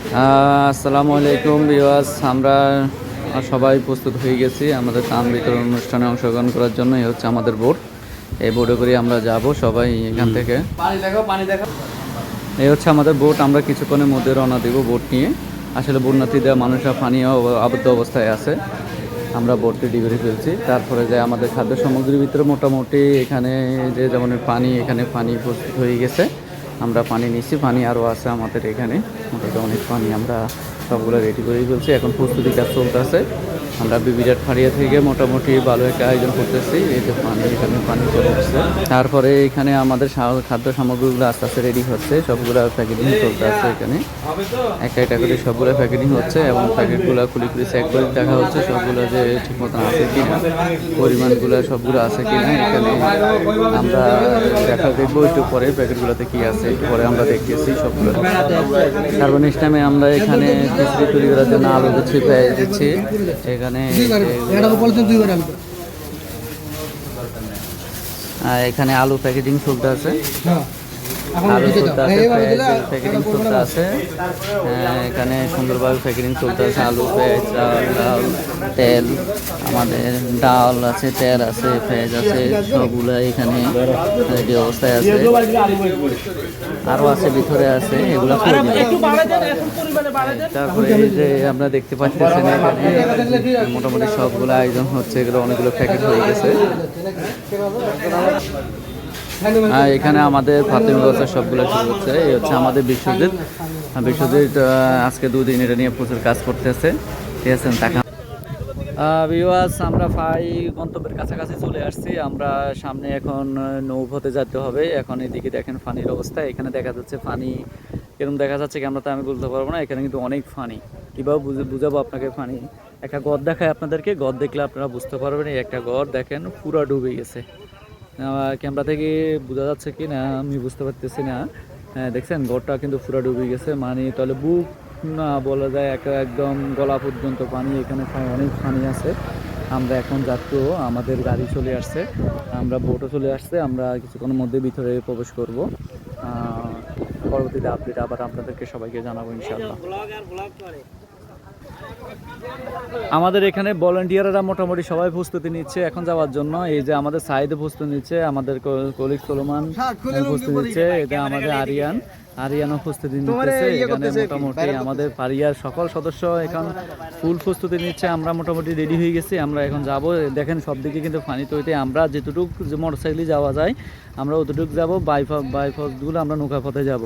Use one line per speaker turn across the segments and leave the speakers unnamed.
আসসালামু আলাইকুম বিওয়াস আমরা সবাই প্রস্তুত হয়ে গেছি আমাদের তাম বিতরণ অনুষ্ঠানে অংশগ্রহণ করার জন্য এই হচ্ছে আমাদের বোট এই বোটে করে আমরা যাব সবাই এখান থেকে।
পানি দেখো পানি দেখো
এই হচ্ছে আমাদের বোট আমরা কিছুক্ষণের মধ্যে রওনা দেব বোট নিয়ে। আসলে বন্যার্থীদের মানুষরা পানীয় আবদ্ধ অবস্থায় আছে। আমরা বোট রেডি করে ফেলছি তারপরে যে আমাদের খাদ্য সামগ্রীর ভিতরে মোটামুটি এখানে যে যেমন পানি এখানে পানি প্রস্তুত হয়ে গেছে। আমরা পানি নিচ্ছি, পানি আরও আছে আমাদের এখানে। মোটামুটি অনেক পানি আমরা সবগুলো রেডি করেই ফেলছি। এখন প্রস্তুতি কাজ চলতেছে। আমরা বিবিরাট ফাড়িয়া থেকে মোটামুটি ভালো একটা আয়োজন করতেছি। এই যে পানি, এখানে পানি চলে আসছে। তারপরে এখানে আমাদের খাদ্য সামগ্রীগুলো আস্তে আস্তে রেডি হচ্ছে। সবগুলো প্যাকেটিং চলতে আছে এখানে। একটা একটা করে সবগুলো প্যাকেটিং হচ্ছে এবং প্যাকেটগুলো খুলে খুলে চেক করে দেখা হচ্ছে সবগুলো যে ঠিক মতো আছে কিনা, পরিমাণগুলো সবগুলো আছে কিনা। এখানে আমরা দেখা দেখব একটু পরে প্যাকেটগুলোতে কি আছে পরে আমরা দেখতেছি সবগুলো। তারপর নেক্সট টাইমে আমরা এখানে তৈরি করার জন্য আলু দিচ্ছি পেঁয়াজ দিচ্ছি। এখানে এখানে আলু প্যাকেটিং চলতে আছে। চলতে আছে প্যাকেটিং চলতে আছে। হ্যাঁ, এখানে সুন্দরভাবে প্যাকেটিং চলতে আছে আলু পেঁয়াজ চাল ডাল তেল আমাদের ডাল আছে তেল আছে পেঁয়াজ আছে সবগুলো এখানে রেডি অবস্থায় আছে। আরও আছে ভিতরে আছে এগুলো তারপরে এই যে আমরা দেখতে পাচ্ছেন এখানে মোটামুটি সবগুলো আয়োজন হচ্ছে এগুলো অনেকগুলো প্যাকেট হয়ে গেছে। এখানে আমাদের প্রাথমিক অবস্থা সবগুলো শুরু হচ্ছে। এই হচ্ছে আমাদের বিশ্বজিৎ। বিশ্বজিৎ আহ, আজকে দুদিন এটা নিয়ে প্রচুর কাজ করতেছে। ঠিক আছে দেখা বিওয়াস আমরা প্রায় গন্তব্যের কাছাকাছি চলে আসছি। আমরা সামনে এখন নৌপথে যেতে হবে। এখন এদিকে দেখেন ফানির অবস্থা। এখানে দেখা যাচ্ছে ফানি এরকম দেখা যাচ্ছে ক্যামেরাতে আমি বলতে পারব না। এখানে কিন্তু অনেক ফানি। কীভাবে বুঝে বুঝাবো আপনাকে ফানি? একটা গদ দেখায় আপনাদেরকে। গদ দেখলে আপনারা বুঝতে পারবেন এই একটা গদ দেখেন পুরা ডুবে গেছে। ক্যামেরা থেকে বোঝা যাচ্ছে কি না আমি বুঝতে পারতেছি না। হ্যাঁ, দেখছেন গড়টা কিন্তু পুরো ডুবে গেছে। মানে তাহলে বুক না বলা যায় একটা একদম গলা পর্যন্ত পানি এখানে অনেক পানি আছে। আমরা এখন যাত্র আমাদের গাড়ি চলে আসছে। আমরা বোটও চলে আসছে। আমরা কিছুক্ষণের মধ্যে ভিতরে প্রবেশ করব। পরবর্তীতে আপডেট আবার আপনাদেরকে সবাইকে জানাব ইনশাআল্লাহ। আমাদের এখানে ভলেন্টিয়াররা মোটামুটি সবাই প্রস্তুতি নিচ্ছে এখন যাওয়ার জন্য। এই যে আমাদের সাইদে প্রস্তুতি নিচ্ছে আমাদের কলিগ সলমান প্রস্তুতি নিচ্ছে এটা আমাদের আরিয়ান। আরিয়ানও প্রস্তুতি নিচ্ছে এখানে মোটামুটি আমাদের পারিয়ার সকল সদস্য এখন ফুল প্রস্তুতি নিচ্ছে আমরা মোটামুটি রেডি হয়ে গেছি আমরা এখন যাব। দেখেন সব দিকে কিন্তু পানি তৈরিতে আমরা যেটুকু যে মোটরসাইকেলে যাওয়া যায় আমরা অতটুকু যাব বাইফ বাইফগুলো আমরা নৌকা পথে যাব।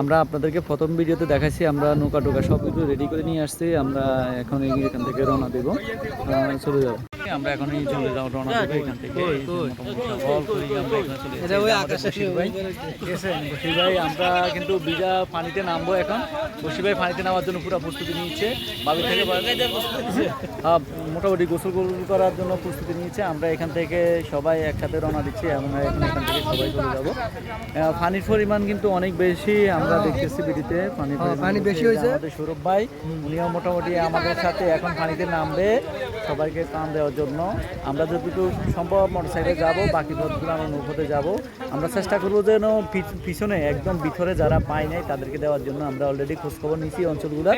আমরা আপনাদেরকে প্রথম ভিডিওতে দেখাইছি, আমরা নৌকা টোকা সব কিছু রেডি করে নিয়ে আসছি, আমরা এখন এখান থেকে রওনা দেবো। চলে যাব। আমরা এখন এই চলে যাব রওনা দেবো এখান থেকে। এই যে মোটামুটি বল করি আমরা এখানে বশির ভাই। আমরা কিন্তু বিজা পানিতে নামবো এখন। বশির ভাই পানিতে নামার জন্য পুরো প্রস্তুতি নিচ্ছে বাবু থেকে হ্যাঁ, মোটামুটি গোসল গোসল করার জন্য প্রস্তুতি নিয়েছে। আমরা এখান থেকে সবাই একসাথে রওনা দিচ্ছি। আমরা এখন এখান থেকে সবাই চলে যাব। পানির পরিমাণ কিন্তু অনেক বেশি। আমরা দেখতেছি বিডিতে পানির পানি বেশি হয়েছে। আমাদের সৌরভ ভাই। উনিও মোটামুটি আমাদের সাথে এখন পানিতে নামবে। সবাইকে টান দেওয়ার জন্য আমরা যতটুকু সম্ভব মোটরসাইকেলে যাব, বাকি পথগুলো আমরা নৌপথে যাব। আমরা চেষ্টা করব যেন পিছনে একদম ভিতরে যারা পায় নাই তাদেরকে দেওয়ার জন্য। আমরা অলরেডি খোঁজখবর নিয়েছি অঞ্চলগুলো।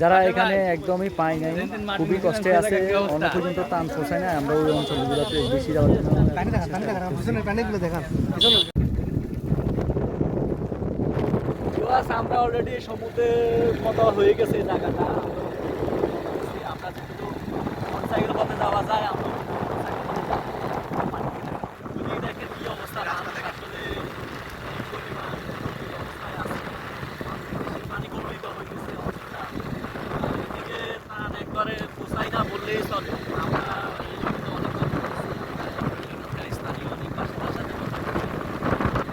যারা এখানে একদমই পায় নাই, খুবই কষ্টে আছে, অন্য পর্যন্ত টান পৌঁছায় না আমরা ওই অঞ্চলগুলোতে বেশি যাওয়ার জন্য আমরা অলরেডি সমুদ্রের মতো হয়ে গেছে, জায়গাটা আমরা যেহেতু যাওয়া যায় আমরা দেখেন কি অবস্থা। পানি কলুষিত হয়ে গেছে এদিকে বললেই চলে। আমরা এই জন্য অনেক কষ্ট করছি। এখানকার স্থানীয় অনেক বাসিন্দার সাথে কথা বলছি।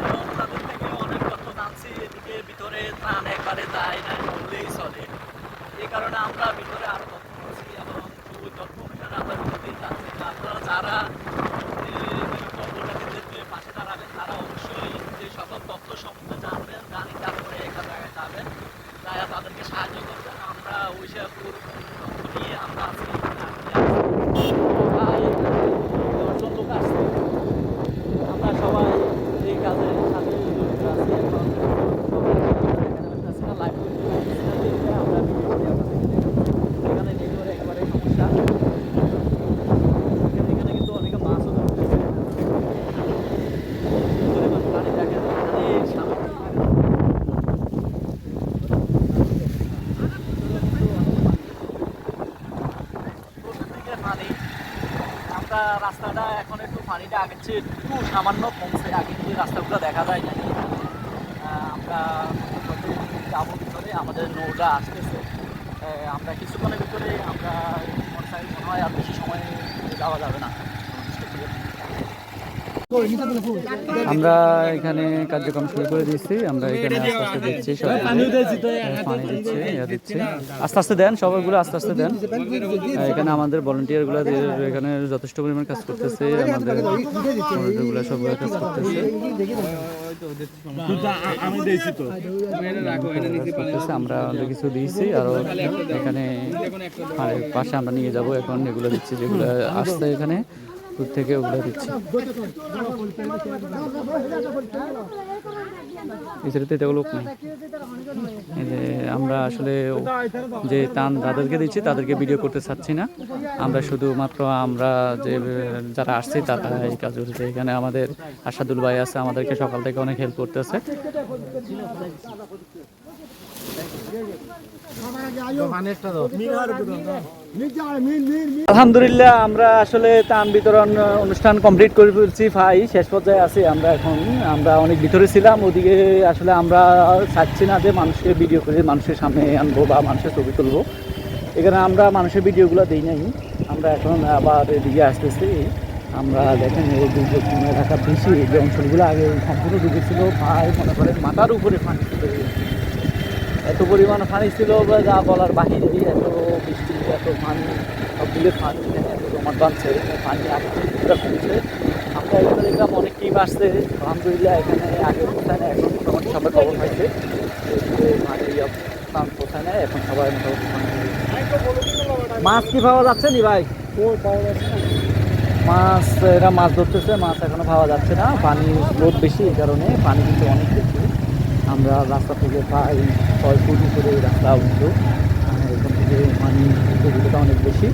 এবং তাদের থেকে অনেক তথ্য জানছি এদিকে ভিতরে ত্রাণ একবারে যায় না বললেই চলে এই কারণে আমরা ভিতরে আরও তথ্য করছি এবং ওই তথ্য অনুসারে আমরা ভিতরেই যাচ্ছি আপনারা যারা পর্যটকদের পাশে দাঁড়াবেন তারা অবশ্যই যে সকল তথ্য সম্বন্ধে জানবেন জানি তারপরে একটা জায়গায় যাবেন তারা তাদেরকে সাহায্য করবেন আমরা ওই সব তথ্য নিয়ে আমরা আজকে এখানে আসছি। তাই দশজন লোক আসছে আমরা সবাই এই কাজের সাথে জড়িত আছি এখন সবাই এখানে লাইভ পানিটা আগের চেয়ে একটু সামান্য কমছে। আগে যে রাস্তাগুলো দেখা যায় না আমরা যাব ভিতরে, আমাদের নৌকা আসতেছে। আমরা কিছুক্ষণের ভিতরে আমরা মনে হয় আর বেশি সময় যাওয়া যাবে না। আমরা এখানে কার্যক্রম শুরু করে দিয়েছি। আমরা এখানে আস্তে আস্তে দিচ্ছি সব পানি দিচ্ছি ইয়া দিচ্ছি। আস্তে আস্তে দেন সবাইগুলো আস্তে আস্তে দেন। এখানে আমাদের ভলেন্টিয়ারগুলো এখানে যথেষ্ট পরিমাণ কাজ করতেছে আমাদেরগুলো সবগুলো কাজ করতেছে। আমরা আমাদের কিছু দিয়েছি আরও এখানে পাশে আমরা নিয়ে যাব। এখন এগুলো দিচ্ছি যেগুলো আসছে এখানে। থেকে ওগুলো দিচ্ছি। এছাড়া তো লোক নেই। আমরা আসলে যে টান যাদেরকে দিচ্ছি, তাদেরকে ভিডিও করতে চাচ্ছি না। আমরা শুধুমাত্র আমরা যে যারা আসছি, তারা এই কাজ করছে এখানে আমাদের আশাদুল ভাই আছে, আমাদেরকে সকাল থেকে অনেক হেল্প করতেছে। আলহামদুলিল্লাহ, আমরা আসলে তান বিতরণ অনুষ্ঠান কমপ্লিট করে ফেলছি, ভাই। শেষ পর্যায়ে আছি আমরা এখন। আমরা অনেক ভিতরে ছিলাম, ওদিকে আসলে আমরা চাচ্ছি না যে মানুষকে ভিডিও করে মানুষের সামনে আনব বা মানুষের ছবি তুলবো। এখানে আমরা মানুষের ভিডিওগুলো দিই নাই। আমরা এখন আবার এদিকে আসতেছি। আমরা দেখেন এই দুর্যোগ এলাকা বেশি যে অঞ্চলগুলো আগে সম্পূর্ণ ডুবে ছিল, প্রায় মনে করেন মাথার উপরে পানি গেছে। এত পরিমাণ পানি ছিল যা বলার বাহিরে, এত বৃষ্টি, এত পানি সব বিলের পানি এত জমাট বাঁধছে। পানি আগে কমছে। দেখলাম অনেক টিম আসছে। আলহামদুলিল্লাহ, এখানে আগে পৌঁছায় না, এখন মোটামুটি সবাই খবর পাইছে স্থান পৌঁছায় না, এখন সবাই মোটামুটি মাছ কি পাওয়া যাচ্ছে নি ভাই? মাছ, এরা মাছ ধরতেছে, মাছ এখনও পাওয়া যাচ্ছে না। পানি স্রোত বেশি এই কারণে, পানি কিন্তু অনেক বেশি। আমরা রাস্তা থেকে প্রায় ছয় ফুট করে রাস্তা উঠছো এখান থেকে পানি অনেক বেশি।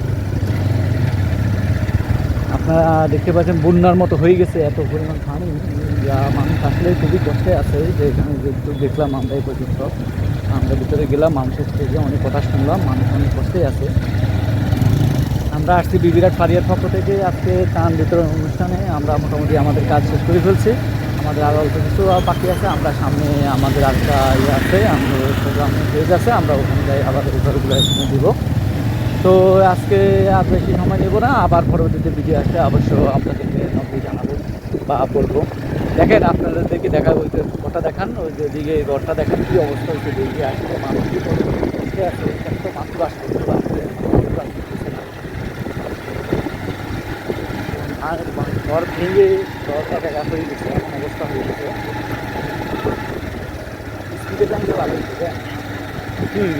আপনারা দেখতে পাচ্ছেন বন্যার মতো হয়ে গেছে, এত পরিমাণ পানি যা মানুষ আসলে খুবই কষ্টে আছে যে এখানে যেহেতু দেখলাম আমরা এই পর্যন্ত। আমরা ভিতরে গেলাম, মানুষের থেকে অনেক কথা শুনলাম, মানুষ অনেক কষ্টে আছে। আমরা আসছি বিবিরাট ফারিয়ার পক্ষ থেকে আজকে টান বিতরণ অনুষ্ঠানে। আমরা মোটামুটি আমাদের কাজ শেষ করে ফেলছি। আমাদের আরও অল্প কিছু বাকি আছে। আমরা সামনে আমাদের আরেকটা ইয়ে আছে আমাদের প্রোগ্রাম পেজ আছে, আমরা ওখানে যাই আবার রেজাল্টগুলো দিব। তো আজকে আর বেশি সময় নেব না, আবার পরবর্তীতে ভিডিও আসলে অবশ্য আপনাদেরকে নব্বই জানাব বা বলব। দেখেন, আপনাদেরকে দেখা ওই যে ঘরটা দেখান, ওই যে দিকে ঘরটা দেখান, কী অবস্থা হচ্ছে দিকে আসলে মানুষ কি করছে এখানে তো মানুষ বাস করতে পারছে। আর ঘর ভেঙে ঘর একা হয়ে গেছে, এমন অবস্থা হয়ে গেছে। স্পিডে জানতে হচ্ছে হুম।